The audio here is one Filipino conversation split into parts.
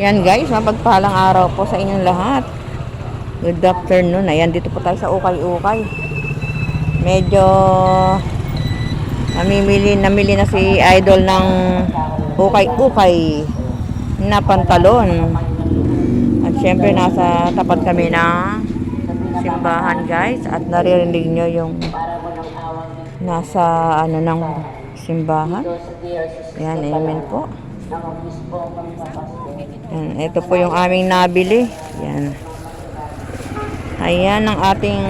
Yan guys, mapagpalang araw po sa inyong lahat. Good afternoon. Ayan, dito po tayo sa Ukay-Ukay. Medyo namimili, namili na si Idol ng Ukay-Ukay na pantalon. At syempre, nasa tapat kami ng simbahan guys. At naririnig nyo yung nasa ano ng simbahan. Yan, amen po. Yan, ito po yung aming nabili. Yan. Ayan ang ating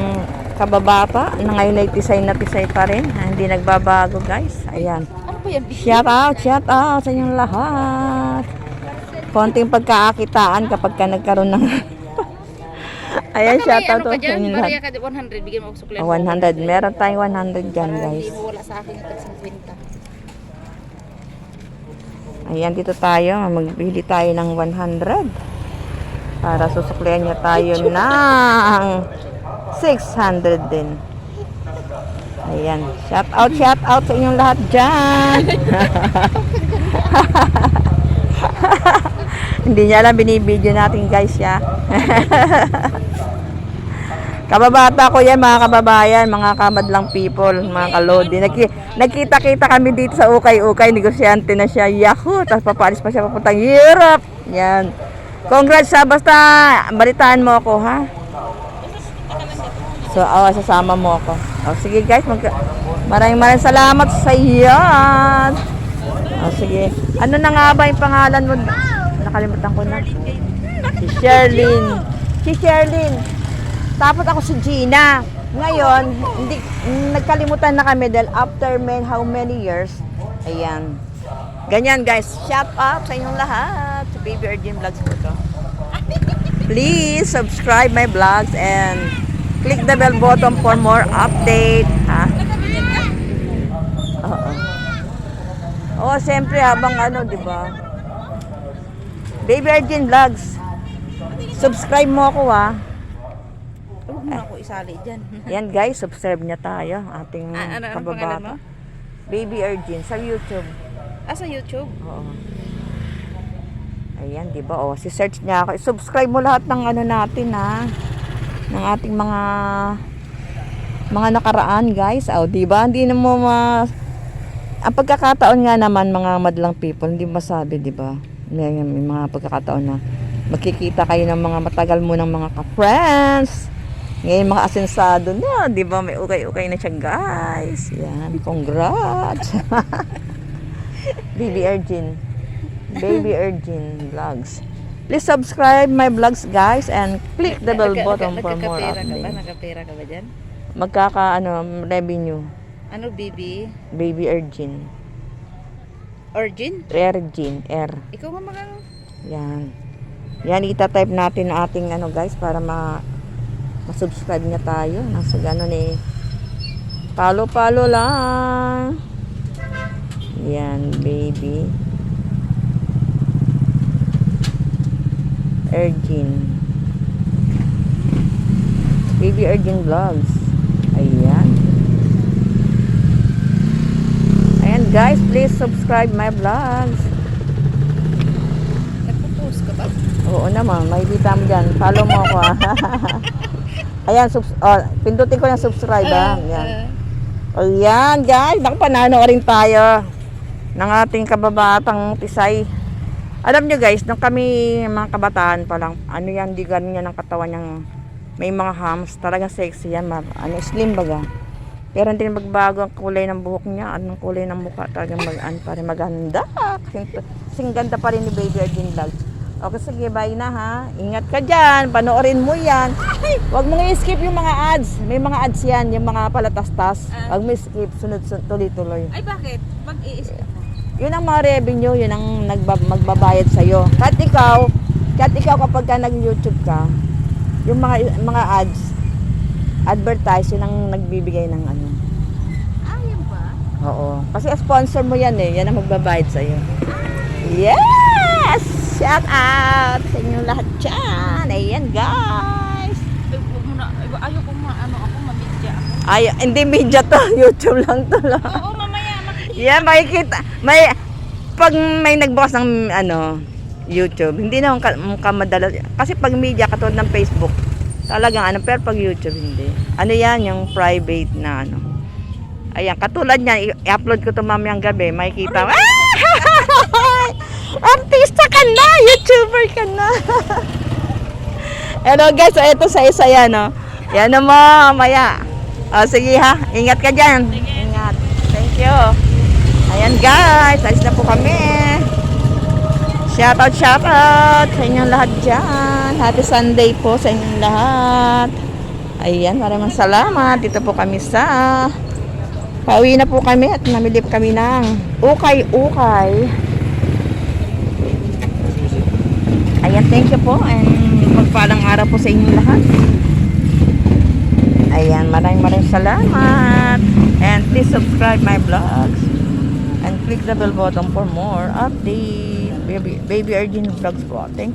kababata na ngayon ay tisay na tisay pa rin. Ah, Hindi nagbabago guys. Ayan. Ano? Shout out, shout out sa inyong lahat. Konting pagkakakitaan kapag ka nagkaroon ng... Ayan, shout out ano sa inyong lahat. ka 100, bigyan mo ako suklen. Oh, 100. Meron tayong 100 dyan guys. wala sa akin yung tag 50. Ayan, dito tayo. Magbili tayo ng 100. Para susuklian niya tayo ng 600 din. Ayan. Shout out, shout out sa inyong lahat dyan. Hindi niya alam binibideo natin guys ya. Kababata ko yan mga kababayan, mga kamadlang people, mga kalodi. Nagki- Nagkita-kita kami dito sa Ukay-Ukay, negosyante na siya. Yahoo! Tapos papalis pa siya papuntang Europe. Yan. Congrats sa basta balitaan mo ako ha. So, oh, sasama mo ako. Oh, sige guys, mag maraming maraming salamat sa iyo. Oh, sige. Ano na nga ba yung pangalan mo? Nakalimutan ko na. Si Sherlyn. Si Sherlyn. Tapos ako si Gina. Ngayon, hindi nagkalimutan na kami dahil after men how many years. Ayan. Ganyan guys. Shout out sa inyong lahat. Sa Baby Urgent Vlogs po to. Please subscribe my vlogs and click the bell button for more update. Ha? Oo. Oo, siyempre habang ano, di ba? Baby Urgent Vlogs. Subscribe mo ako ha. Huwag mo na ako isali dyan. Yan guys, subscribe niya tayo, ating Ah, ano- pangalan mo? kababata. Baby Urgent sa YouTube. Ah, sa YouTube? Oo. Ayan, di ba? Oh, si search niya ako. Subscribe mo lahat ng ano natin ha. Ng ating mga mga nakaraan, guys. Oh, di ba? Hindi na mo ma Ang pagkakataon nga naman mga madlang people, hindi masabi, di ba? May, may mga pagkakataon na magkikita kayo ng mga matagal mo ng mga ka-friends. Ngayon mga asensado na, di ba? May ukay-ukay na siya, guys. Yan, congrats. Baby Urgin. Baby Urgin Vlogs. Please subscribe my vlogs, guys, and click the bell button for more updates. Nagkapera ka ba dyan? Magkaka, ano, revenue. Ano, BB? Baby Urgin. Origin? Urgin, R. Ikaw nga mag Yan. Yan, ita-type natin ating ano guys para ma ma-subscribe niya tayo. Nasa gano'n eh. Palo-palo lang. Yan, baby. Urgin. Baby Urgin Vlogs. Ayan. Ayan guys, please subscribe my vlogs. Nagpo-post ka ba? Oo naman, makikita mo dyan. Follow mo ako ah. Ayan, subs oh, pindutin ko ng subscribe ah. Ayan. Ayan guys, naku panano rin tayo ng ating kababatang tisay. Alam nyo guys, nung kami mga kabataan pa lang, ano yan, di ganyan ang katawan niyang may mga hams, talaga sexy yan, ma- ano, slim baga. Pero hindi magbago ang kulay ng buhok niya, anong kulay ng mukha, talagang mag, an, pa rin maganda. Kasing, kasing ganda pa rin ni Baby Arjun Vlog. Okay, sige, bye na ha. Ingat ka dyan, panoorin mo yan. Huwag mong i-skip yung mga ads. May mga ads yan, yung mga palatastas. Huwag mo i-skip, sunod-sunod, tuloy-tuloy. Ay, bakit? Pag i-skip. Yun ang mga revenue, yun ang nagba- magbabayad sa'yo. Kahit ikaw, kahit ikaw kapag ka nag-YouTube ka, yung mga mga ads, advertise, yun ang nagbibigay ng ano. Ah, yan ba? Oo. Kasi sponsor mo yan eh. Yan ang magbabayad sa'yo. Yes! Shout out sa inyo lahat dyan. Ayan guys. Na. Ayaw ko ma, ano ako, mamidya ako. Ay, hindi media to. YouTube lang to lang. Oo, mamaya, makikita. Yan, makikita. May, pag may nagbukas ng ano, YouTube. Hindi naman ka, ka madala. Kasi pag media, katulad ng Facebook, talagang ano, pero pag YouTube, hindi. Ano yan, yung private na ano. Ayan, katulad niyan, i-upload ko to mamayang gabi, makikita. Ah! Artista ka na! YouTuber ka na! Hello guys, so ito sa isa yan, no? Yan na mo, maya. O, sige ha, ingat ka dyan. Ingat. Thank you. Ayan guys, alis na po kami. Shoutout, shoutout sa inyong lahat dyan. Happy Sunday po sa inyong lahat. Ayan, maraming salamat. Dito po kami sa... Pauwi na po kami at namili po kami ng ukay-ukay. Ayan, thank you po and magpalang araw po sa inyong lahat. Ayan, maraming maraming salamat. And please subscribe my vlogs. And click the bell button for more updates. Baby, Baby Arjun Vlogs po. Thank